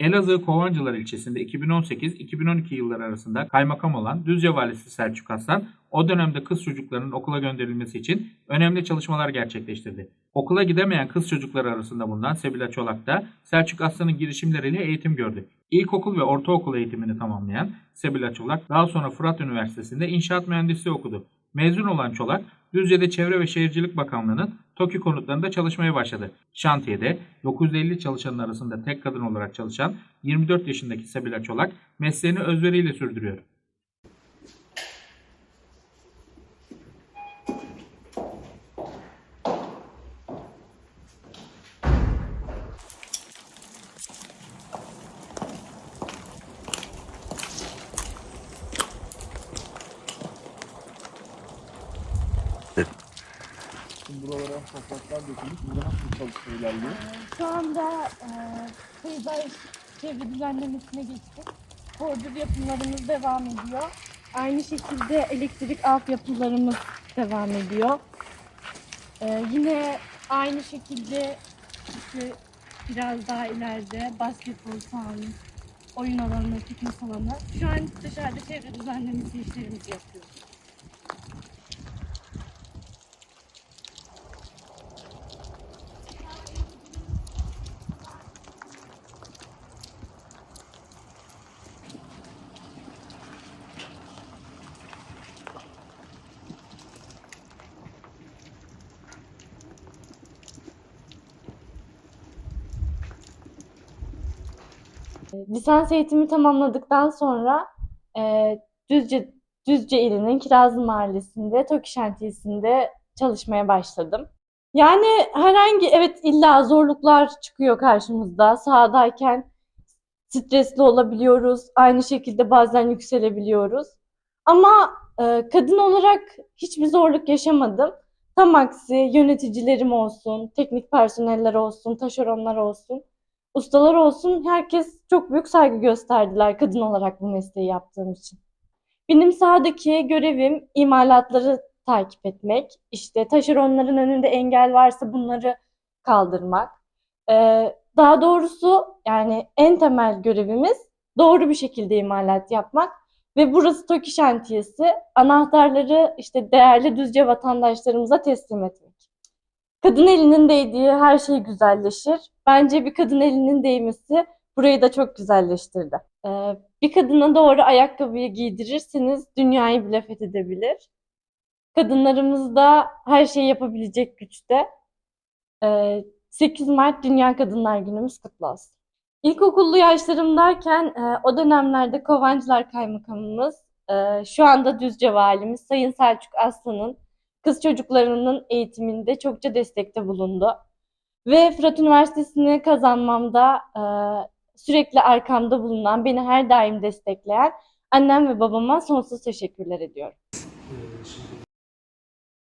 Elazığ Kovancılar ilçesinde 2018-2012 yılları arasında kaymakam olan Düzce Valisi Selçuk Aslan o dönemde kız çocuklarının okula gönderilmesi için önemli çalışmalar gerçekleştirdi. Okula gidemeyen kız çocukları arasında bulunan Sebila Çolak da Selçuk Aslan'ın girişimleriyle eğitim gördü. İlkokul ve ortaokul eğitimini tamamlayan Sebila Çolak daha sonra Fırat Üniversitesi'nde inşaat mühendisliği okudu. Mezun olan Çolak, Düzce'de Çevre ve Şehircilik Bakanlığı'nın TOKİ konutlarında çalışmaya başladı. Şantiyede 950 çalışanın arasında tek kadın olarak çalışan 24 yaşındaki Sebila Çolak mesleğini özveriyle sürdürüyor. Şimdi buralara topraklar dökülmüş. Burada nasıl çalışma ilerliyor? Şu anda e, Kıyılar çevre düzenlemesine geçtik. Bordür yapımlarımız devam ediyor. Aynı şekilde elektrik altyapılarımız devam ediyor. E, yine aynı şekilde işte biraz daha ileride basketbol sahamız, oyun alanı, fitness alanı. Şu an dışarıda çevre düzenlemesi işlerimizi yapıyoruz. Lisans eğitimi tamamladıktan sonra e, Düzce Düzce ilinin Kirazlı Mahallesi'nde TOKİ şantiyesinde çalışmaya başladım. Yani herhangi evet illa zorluklar çıkıyor karşımızda. Sahadayken stresli olabiliyoruz. Aynı şekilde bazen yükselebiliyoruz. Ama e, kadın olarak hiçbir zorluk yaşamadım. Tam aksi yöneticilerim olsun, teknik personeller olsun, taşeronlar olsun ustalar olsun herkes çok büyük saygı gösterdiler kadın olarak bu mesleği yaptığım için. Benim sahadaki görevim imalatları takip etmek, işte taşeronların önünde engel varsa bunları kaldırmak. Ee, daha doğrusu yani en temel görevimiz doğru bir şekilde imalat yapmak ve burası TOKİ şantiyesi. Anahtarları işte değerli düzce vatandaşlarımıza teslim etmek. Kadın elinin değdiği her şey güzelleşir. Bence bir kadın elinin değmesi burayı da çok güzelleştirdi. Ee, bir kadına doğru ayakkabıyı giydirirseniz dünyayı bile fethedebilir. Kadınlarımız da her şeyi yapabilecek güçte. Ee, 8 Mart Dünya Kadınlar Günümüz kutlu olsun. İlkokullu yaşlarımdayken e, o dönemlerde Kovancılar Kaymakamımız, e, şu anda Düzce Valimiz Sayın Selçuk Aslan'ın kız çocuklarının eğitiminde çokça destekte bulundu. Ve Fırat Üniversitesi'ni kazanmamda e, sürekli arkamda bulunan, beni her daim destekleyen annem ve babama sonsuz teşekkürler ediyorum.